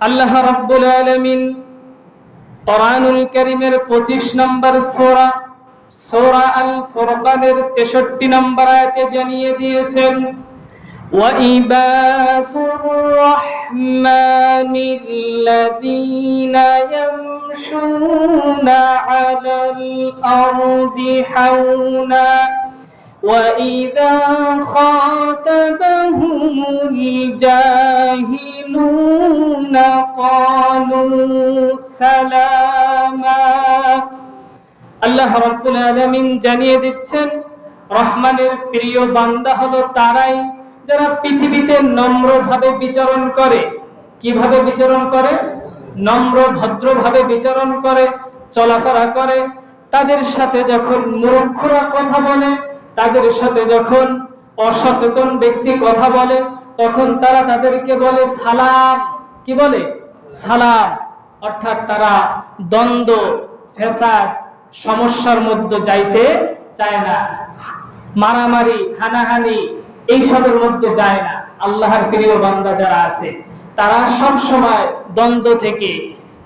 আল্লাহ রাব্বুল আলামিন কোরআনুল কারীমের 25 নম্বর সূরা সূরা আল ফুরকানের 63 নম্বর আয়াতে জানিয়ে দিয়েছেন وعباد الرحمن الذين يمشون على الأرض حونا وإذا خاطبهم الجاهلون قالوا سلاما আল্লাহ রাব্বুল আলামিন জানিয়ে দিচ্ছেন রহমানের প্রিয় বান্দা হলো তারাই যারা পৃথিবীতে নম্রভাবে বিচরণ করে কিভাবে বিচরণ করে নম্র ভদ্রভাবে বিচরণ করে চলাফেরা করে তাদের সাথে যখন মূর্খরা কথা বলে তাদের সাথে যখন অসচেতন ব্যক্তি কথা বলে তখন তারা তাদেরকে বলে সালাম। কি বলে? সালাম। অর্থাৎ তারা দ্বন্দ্ব ফেসাদ সমস্যার মধ্যে যাইতে চায় না। মারামারি, হানাহানি এইসবের মধ্যে যায় না। আল্লাহর প্রিয় বান্দা যারা আছে, তারা সব সময় দ্বন্দ্ব থেকে,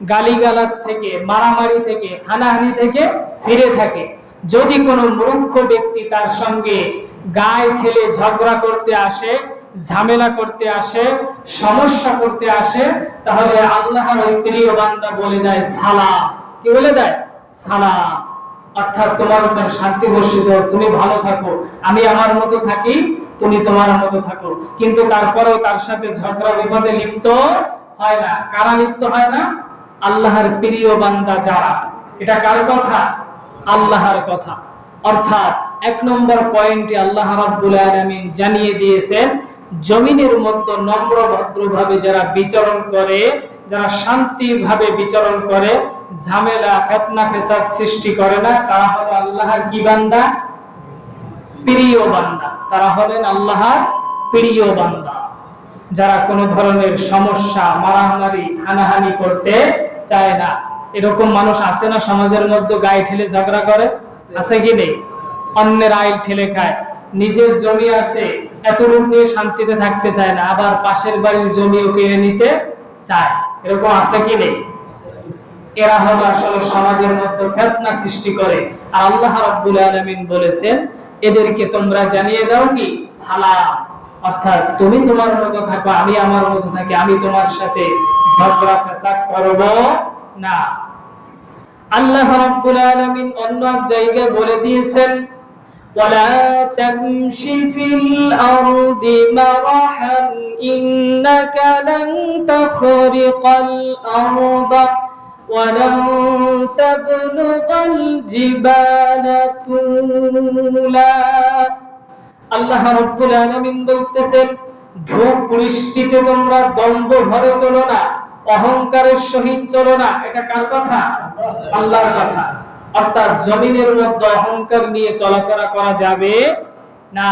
গালিগালাজ থেকে, মারামারি থেকে, হানাহানি থেকে ফিরে থাকে। যদি কোনো মূর্খ ব্যক্তি তার সঙ্গে গায়ে ঠেলে ঝগড়া করতে আসে ঝামেলা করতে আসে, সমস্যা করতে আসে, তাহলে আল্লাহর ওই প্রিয় বান্দা বলে দেয়, সালাম। কি বলে দেয়? সালাম। অর্থাৎ তোমার উপর শান্তি বর্ষিত, তুমি ভালো থাকো, আমি আমার মতো থাকি, তুমি তোমার মতো থাকো। কিন্তু তারপরেও তার সাথে ঝগড়া, বিপদে লিপ্ত হয় না। কারা লিপ্ত হয় না? আল্লাহর প্রিয় বান্দা যারা। এটা কার কথা? আল্লাহর কথা। অর্থাৎ এক নম্বর পয়েন্টে আল্লাহ রাব্বুল আলামিন জানিয়ে দিয়েছেন জমিনের মধ্যে নম্র ভদ্রভাবে যারা বিচরণ করে, যারা শান্তিভাবে বিচরণ করে, ঝামেলা, ফেতনা, ফেসাদ সৃষ্টি করে না, তারা হলো আল্লাহর কি বান্দা? প্রিয় বান্দা। তারা হলেন আল্লাহর প্রিয় বান্দা। যারা কোনো ধরনের সমস্যা, মারামারি, হানাহানি করতে চায় না। এরকম মানুষ আছে না সমাজের মধ্যে গায়ে ঠেলে ঝগড়া করে? আছে কি নেই? অন্যের আইল ঠেলে খায়। নিজের জমি আছে এত রূপ নিয়ে শান্তিতে থাকতে চায় না, আবার পাশের বাড়ির জমিও কেড়ে নিতে চায়। এরকম আছে কি নেই? এরা হলো আসলে সমাজের মধ্যে ফেতনা সৃষ্টি করে। আর আল্লাহ রাব্বুল আলামিন বলেছেন, এদেরকে তোমরা জানিয়ে দাও কি? সালাম। অর্থাৎ তুমি তোমার মতো থাকো, আমি আমার মতো থাকি, আমি তোমার সাথে ঝগড়া ফেসাদ করব না। আল্লাহ রাব্বুল আলামিন অন্য এক জায়গায় বলে দিয়েছেন ولا تمش في الأرض مرحا إنك لن تخرق الأرض ولن تبلغ الجبال طولا আল্লাহ রব্বুল আলামিন বলতেছেন ধূপ বৃষ্টিতে তোমরা দম্ভ ভরে চলো না অহংকারের সহিত চলো না এটা কার কথা আল্লাহর কথা অর্থাৎ জমিনের মধ্যে অহংকার নিয়ে চলাফেরা করা যাবে না।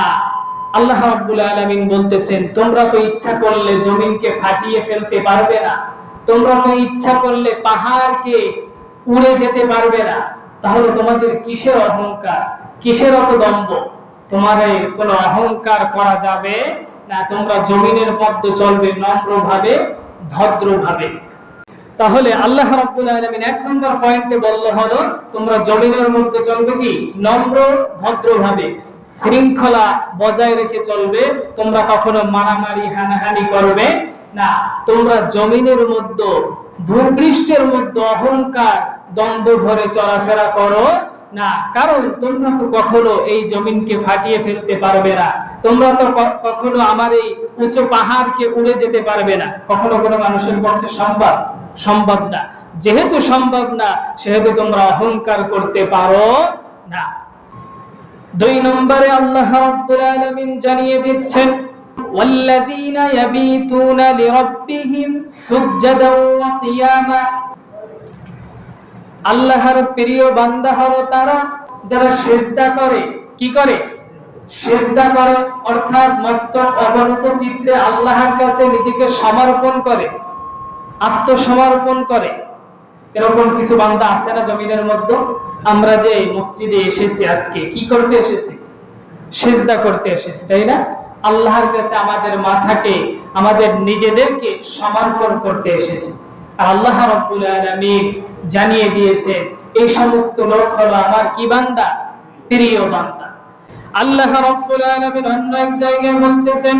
আল্লাহ রাব্বুল আলামিন বলতেছেন, তোমরা তো ইচ্ছা করলে জমিনকে ফাটিয়ে ফেলতে পারবে না। তোমরা তো ইচ্ছা করলে পাহাড়কে উড়ে যেতে পারবে না। তাহলে তোমাদের কিসের অহংকার? কিসের অত দম্ভ তোমার কোনো অহংকার করা যাবে না। তোমরা জমিনের মধ্যে চলবে নম্রভাবে, ভদ্রভাবে। তাহলে আল্লাহ রাব্বুল আলামিন এক নম্বর পয়েন্টে বলল হলো, তোমরা জমিনের মধ্যে চলবে কি? নম্র, ভদ্রভাবে। শৃঙ্খলা বজায় রেখে চলবে। তোমরা কখনো মারামারি, হানাহানি করবে না। তোমরা জমিনের মধ্যে, ভূপৃষ্ঠের মধ্যে অহংকার, দ্বন্দ্ব ধরে চলাফেরা করো না। কারণ তোমরা তো কখনো এই জমিনকে ফাটিয়ে ফেলতে পারবে না। তোমরা তো কখনো আমার এই উঁচু পাহাড়কে উড়ে যেতে পারবে না। কখনো কোনো মানুষের পক্ষে সম্ভব। সম্ভব না যেহেতু সম্ভব না সেহেতু তোমরা অহংকার করতে পারো না দুই নম্বরে আল্লাহ রাব্বুল আলামিন জানিয়ে দিচ্ছেন والذين يبيتون لربهم سجدا وقياما আল্লাহর প্রিয় বান্দা হলো তারা যারা সেজদা করে কি করে সেজদা করে অর্থাৎ মস্তক অবনত চিত্রে আল্লাহর কাছে নিজেকে সমর্পণ করে আত্মসমর্পণ করে। এরকম কিছু বান্দা আছে না জমিনের মধ্যে? আমরা যে মসজিদে এসেছি আজকে, কি করতে এসেছি? সেজদা করতে এসেছি, তাই না? আল্লাহর কাছে আমাদের মাথাকে, আমাদের নিজেদেরকে সমর্পণ করতে এসেছি। আর আল্লাহ রব্বুল আলামিন জানিয়ে দিয়েছে, এই সমস্ত লোক হলো আমার কি বান্দা? প্রিয় বান্দা। আল্লাহ রব্বুল আলামিন অন্য এক জায়গায় বলতেছেন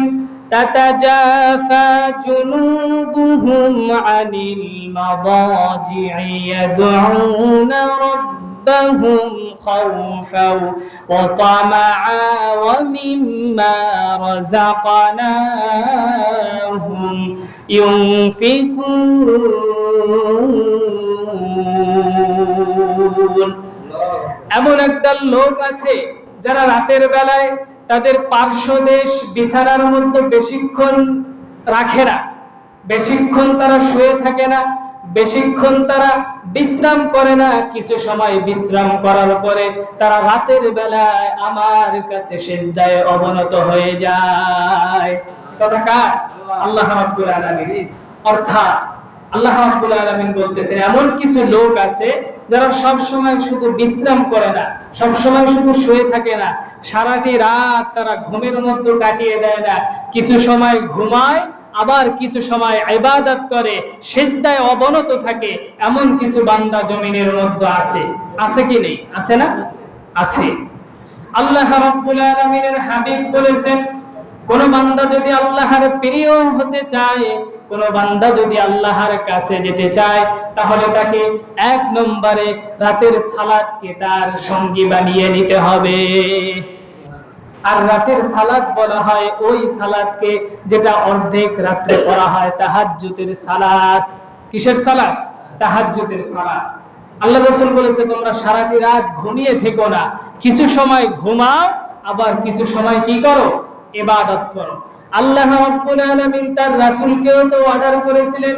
تتجافى جنوبهم عن المضاجع يدعون ربهم خوفا وطمعا ومما رزقناهم ينفقون এমন একদল লোক আছে যারা রাতের বেলায় তাদের পার্শ্বদেশ বিছানার মধ্যে বেশিক্ষণ রাখে না। বেশিক্ষণ তারা শুয়ে থাকে না, বেশিক্ষণ তারা বিশ্রাম করে না। কিছু সময় বিশ্রাম করার পরে তারা রাতের বেলায় আমার কাছে সেজদায় অবনত হয়ে যায়। কথা কার? আল্লাহ রাব্বুল আলামিন। অর্থাৎ আল্লাহ রাব্বুল আলামিন বলতেছেন, এমন কিছু লোক আছে যারা সব সময় শুধু বিশ্রাম করে না সব সময় শুধু শুয়ে থাকে না, সারাটি রাত তারা ঘুমের মধ্যে কাটিয়ে দেয় না। কিছু সময় ঘুমায়, আবার কিছু সময় ইবাদত করে, সেজদায় অবনত থাকে, এমন কিছু বান্দা জমিনের মধ্যে আছে। আছে কি নেই? আছে না? আছে। আল্লাহ রাব্বুল আলামিনের হাবিব বলেছেন, কোন বান্দা যদি আল্লাহর প্রিয় হতে চায় কোন বান্দা যদি আল্লাহর কাছে যেতে চায়, তাহলে তাকে এক নম্বরে রাতের সালাদকে তার সঙ্গী বানিয়ে নিতে হবে। আর রাতের সালাদ বলা হয়, ওই সালাদকে যেটা অর্ধেক রাত্রে হয় সালাদ। কিসের সালাদ? সালাদ। আল্লাহ রাসূল বলেছে, তোমরা সারাটি রাত ঘুমিয়ে থেকো না। কিছু সময় ঘুমাও, আবার কিছু সময় কি করো? ইবাদত করো। আল্লাহ রাব্বুল আলামিন তার রাসূলকেও তো অর্ডার করেছিলেন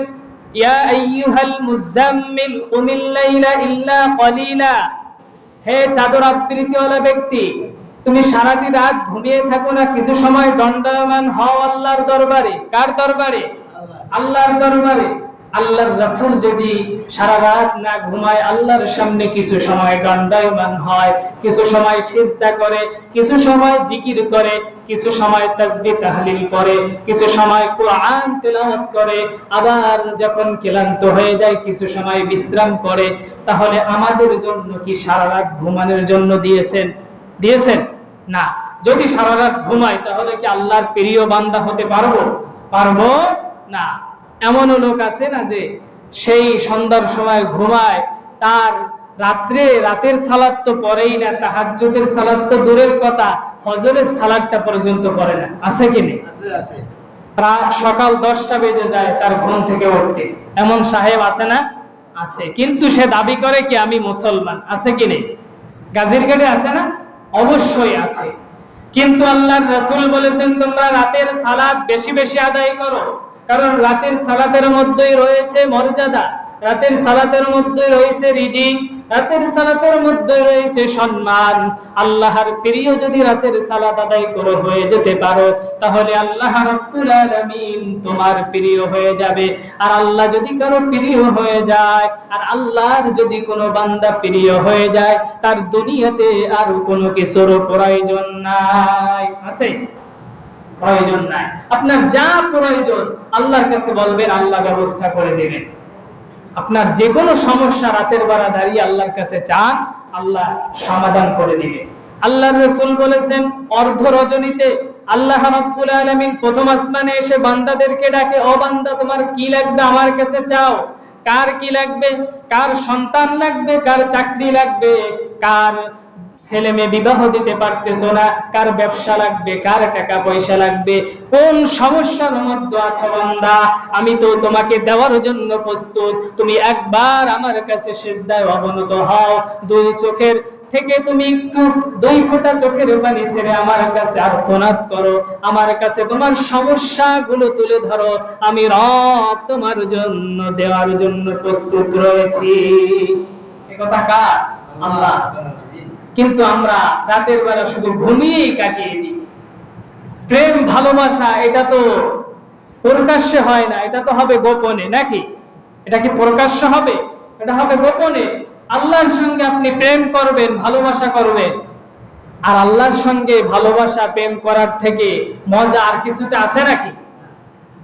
ইয়া আইয়ুহাল মুজাম্মিল কুমিল লাইলা ইল্লা কলিলা। হে চাদর আবৃতিওয়ালা ব্যক্তি তুমি সারাটি রাত ঘুমিয়ে থাকো না কিছু সময় দণ্ডায়মান হও আল্লাহর দরবারে। কার দরবারে? আল্লাহর দরবারে। আল্লাহর রাসূল যদি সারা রাত না ঘুমায়, আল্লাহর সামনে কিছু সময় দণ্ডায়মান হয়, কিছু সময় সিজদা করে, কিছু সময় জিকির করে, কিছু সময় তাসবিহ তাহলিল করে, কিছু সময় কোরআন তেলাওয়াত করে, আবার যখন ক্লান্ত হয়ে যায়, কিছু সময় বিশ্রাম করে, তাহলে আমাদের জন্য কি সারা রাত ঘুমানোর জন্য দিয়েছেন? দিয়েছেন? না। যদি সারা রাত ঘুমাই তাহলে কি আল্লাহর প্রিয় বান্দা হতে পারব? পারব? না। এমনও লোক আছে না যে সেই সন্ধ্যার সময় ঘুমায় তার রাত্রে রাতের সালাদ তো পরেই না তাহাজ্জুদের সালাদ তো দূরের কথা ফজরের সালাদটা পর্যন্ত করে না। আছে কি নেই? সকাল দশটা বেজে যায় তার ঘুম থেকে উঠতে। এমন সাহেব আছে না? আছে। কিন্তু সে দাবি করে কি আমি মুসলমান? আছে কি নেই? গাজীর গেটে আছে না? অবশ্যই আছে। কিন্তু আল্লাহর রাসূল বলেছেন তোমরা রাতের সালাদ বেশি বেশি আদায় করো। কারণ রাতের সালাতের মধ্যেই রয়েছে মর্যাদা, রাতের সালাতের মধ্যে রয়েছে রিজিক, রাতের সালাতের মধ্যে রয়েছে সম্মান। আল্লাহর প্রিয় যদি রাতের সালাত আদায় করে হয়ে যেতে পারো, তাহলে আল্লাহ রাব্বুল আলামিন তোমার প্রিয় হয়ে যাবে। আর আল্লাহ যদি কারও প্রিয় হয়ে যায়, আর আল্লাহর যদি কোনো বান্দা প্রিয় হয়ে যায়, তার দুনিয়াতে আর কোনো কিছুর প্রয়োজন নাই। আছে? প্রয়োজন নাই। আপনার যা প্রয়োজন আল্লাহর কাছে বলবেন, আল্লাহ ব্যবস্থা করে দেবেন। আপনার যে কোনো সমস্যা রাতের বেলা দাঁড়িয়ে আল্লাহর কাছে চান, আল্লাহ সমাধান করে দিবে। আল্লাহ রসুল বলেছেন, অর্ধ রজনীতে আল্লাহ রাব্বুল আলামিন প্রথম আসমানে এসে বান্দাদেরকে ডাকে, ও বান্দা, তোমার কি লাগবে আমার কাছে চাও? কার কি লাগবে? কার সন্তান লাগবে? কার চাকরি লাগবে? কার ছেলে মেয়ে বিবাহ দিতে পারতেছো না, কার ব্যবসা লাগবে, কার টাকা পয়সা লাগবে, কোন সমস্যার মধ্যে আছো বান্দা? আমি তো তোমাকে দেওয়ার জন্য প্রস্তুত। তুমি একবার আমার কাছে সেজদায় অবনত হও। দুই চোখের থেকে তুমি একটু, দুই ফোঁটা চোখের পানি ছেড়ে আমার কাছে আর্তনাদ করো। আমার কাছে তোমার সমস্যাগুলো তুলে ধরো। আমি রব তোমার জন্য, দেওয়ার জন্য প্রস্তুত রয়েছি। কথা কার? আল্লাহ। কিন্তু আমরা রাতের বেলা শুধু ঘুমিয়েই কাটিয়ে দিই। প্রেম, ভালোবাসা, এটা তো প্রকাশ্যে হয় না, এটা তো হবে গোপনে, নাকি? এটা কি প্রকাশ্য হবে? এটা হবে গোপনে। আল্লাহর সঙ্গে আপনি প্রেম করবেন, ভালোবাসা করবেন। আর আল্লাহর সঙ্গে ভালোবাসা, প্রেম করার থেকে মজা আর কিছুতে আছে নাকি?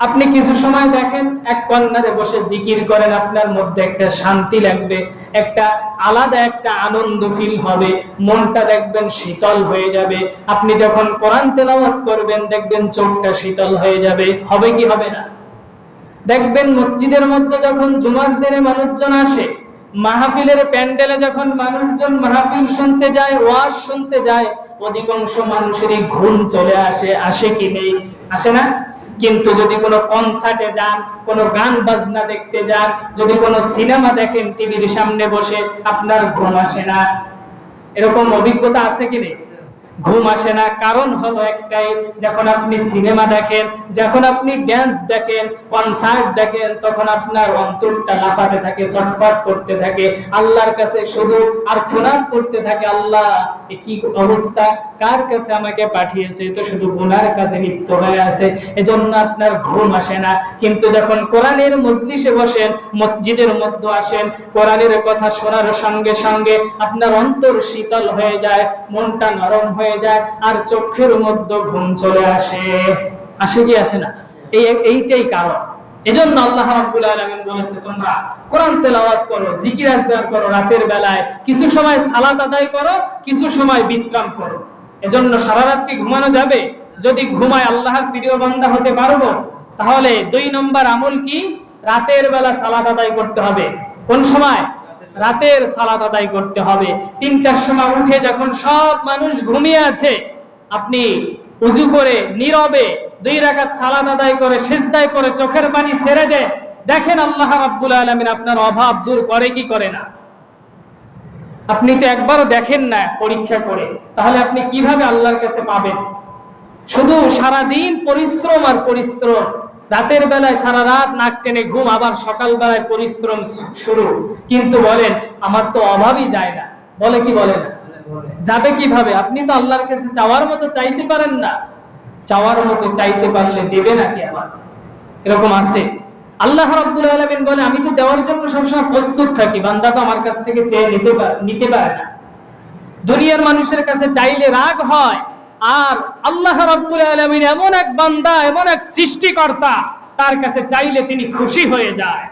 আপনি কিছু সময় দেখেন, এক কর্নারে বসে জিকির করেন, আপনার মধ্যে একটা শান্তি লাগবে, একটা আলাদা একটা আনন্দ ফিল হবে, মনটা দেখবেন শীতল হয়ে যাবে। আপনি যখন কোরআন তেলাওয়াত করবেন, দেখবেন চোখটা শীতল হয়ে যাবে। হবে কি হবে না? দেখবেন মসজিদের মধ্যে যখন জুমার দিনে মানুষজন আসে, মাহফিলের প্যান্ডেলে যখন মানুষজন মাহফিল শুনতে যায়, ওয়াজ শুনতে যায়, অধিকাংশ মানুষেরই ঘুম চলে আসে আসে কি নেই? আসে না? কিন্তু যদি কোনো কনসার্টে যান, কোনো গান বাজনা দেখতে যান, যদি কোনো সিনেমা দেখেন টিভির সামনে বসে, আপনার ঘুম আসে না। এরকম অভিজ্ঞতা আছে কি নেই? ঘুম আসে না। কারণ হলো একটাই, যখন আপনি সিনেমা দেখেন, যখন আপনি ড্যান্স দেখেন কনসার্ট দেখেন, তখন আপনার অন্তরটা লাফাতে থাকে, ছটফট করতে থাকে, আল্লাহর কাছে শুধু আর্থনাদ করতে থাকে, আল্লাহ কি অবস্থা? কার কাছে আমাকে পাঠিয়েছে? তো শুধু গুনার কাছে লিপ্ত হয়ে আছে, এজন্য আপনার ঘুম আসে না। কিন্তু যখন কোরআনের মজলিসে বসেন, মসজিদের মধ্যে আসেন, কোরআনের কথা শোনার সঙ্গে সঙ্গে আপনার অন্তর শীতল হয়ে যায়, মনটা নরম হয়ে যায় আর মধ্যে ঘুম চলে আসে। আসে কি আসে না? এই এইটাই কারণ। এজন্য আল্লাহ রাব্বুল আলামিন বলেছে, তোমরা কোরআন তেলাওয়াত করো, জিকির আজকার করো রাতের বেলায়। কিছু সময় সালাত আদায় করো, কিছু সময় বিশ্রাম করো। এজন্য সারা রাত কি ঘুমানো যাবে? যদি ঘুমায় আল্লাহর প্রিয় বান্দা হতে পারব, তাহলে দুই নম্বর আমল কি? রাতের বেলা সালাত আদায় করতে হবে। কোন সময়? রাতের সালাত আদায় করতে হবে। তিনটার সময় উঠে যখন সব মানুষ ঘুমিয়ে আছে, আপনি উজু করে নীরবে দুই রাকাত সালাত আদায় করে সিজদায় করে চোখের পানি ছেড়ে দেন। দেখেন আল্লাহ রাব্বুল আলামিন আপনার অভাব দূর করে কি করে না। আপনি তো একবারও দেখেন না পরীক্ষা করে, তাহলে আপনি কীভাবে আল্লাহর কাছে পাবেন? শুধু সারা দিন পরিশ্রম আর পরিশ্রম। রাতের বেলায় সারা রাত নাক টেনে ঘুম, আবার সকাল বেলায় পরিশ্রম শুরু। কিন্তু বলেন, আমার তো অভাবই যায় না। বলে কি বলে না? যাবে কীভাবে? আপনি তো আল্লাহর কাছে চাওয়ার মতো চাইতে পারেন না। চাওয়ার মতো চাইতে পারলে দেবে নাকি আমার এরকম আছে। আল্লাহ রাব্বুল আলামিন বলে, আমি তো দেওয়ার জন্য সবসময় প্রস্তুত থাকি। বান্দা তো আমার কাছ থেকে চেয়ে নিতে নিতে পারে না। দুনিয়ার মানুষের কাছে চাইলে রাগ হয়। আর আল্লাহ রাব্বুল আলামিন এমন এক বান্দা, এমন এক সৃষ্টিকর্তা, তার কাছে চাইলে তিনি খুশি হয়ে যায়।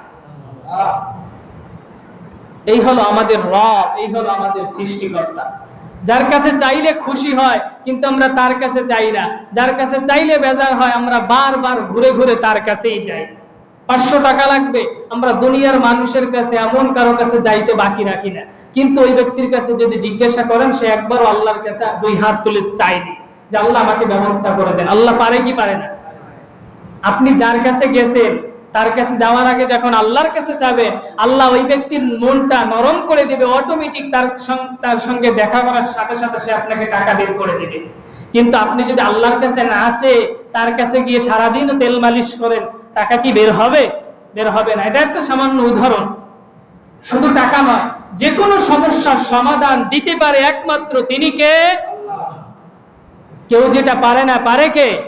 এই হলো আমাদের রব, এই হলো আমাদের সৃষ্টিকর্তা। যার কাছে চাইলে খুশি হয়, কিন্তু আমরা তার কাছে চাই না। যার কাছে চাইলে বেজার হয়, আমরা বারবার ঘুরে ঘুরে তার কাছেই যাই। পাঁচশো টাকা লাগবে, আমরা দুনিয়ার মানুষের কাছে, এমন কারও কাছে যাইতে বাকি রাখি না। কিন্তু ওই ব্যক্তির কাছে যদি জিজ্ঞাসা করেন, সে একবারও আল্লাহর কাছে দুই হাত তুলে চাইনি যে আল্লাহ আমাকে ব্যবস্থা করে দেন। আল্লাহ পারে কি পারে না? আপনি যার কাছে গেছেন, তার কাছে যাওয়ার আগে যখন আল্লাহর কাছে যাবেন, আল্লাহ ওই ব্যক্তির মনটা নরম করে দিবে অটোমেটিক তার তার সঙ্গে দেখা করার সাথে সাথে সে আপনাকে টাকা বের করে দিবে। কিন্তু আপনি যদি আল্লাহর কাছে না চেয়ে তার কাছে গিয়ে সারাদিন তেল মালিশ করেন, টাকা কি বের হবে? বের হবে না। এটা একটা সামান্য উদাহরণ। শুধু টাকা নয় যে কোনো সমস্যার সমাধান দিতে পারে একমাত্র তিনি কে? কেউ যেটা পারে না পারে কে?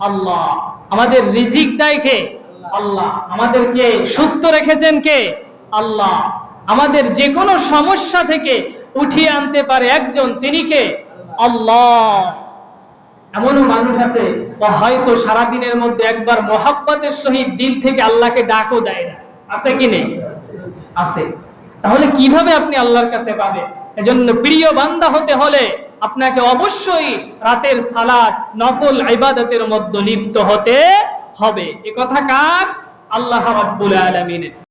আল্লাহ। আমাদের রিজিক দেয় কে? আল্লাহ। আমাদেরকে সুস্থ রেখেছেন কে? আল্লাহ। আমাদের যে কোনো সমস্যা থেকে উঠিয়ে আনতে পারে একজন, তিনি কে? আল্লাহ। এমনও মানুষ আছে হয়তো সারাদিনের মধ্যে একবার মহাব্বতের সহিত দিল থেকে আল্লাহকে ডাকও দেয় না। আছে কি নেই? আছে। তাহলে কীভাবে আপনি আল্লাহর কাছে পাবেন? এজন্য প্রিয় বান্দা হতে হলে আপনাকে অবশ্যই রাতের সালাদ নফল ইবাদতের মধ্যে লিপ্ত হতে হবে। এ কথা কার? আল্লাহ রাব্বুল আলামিনের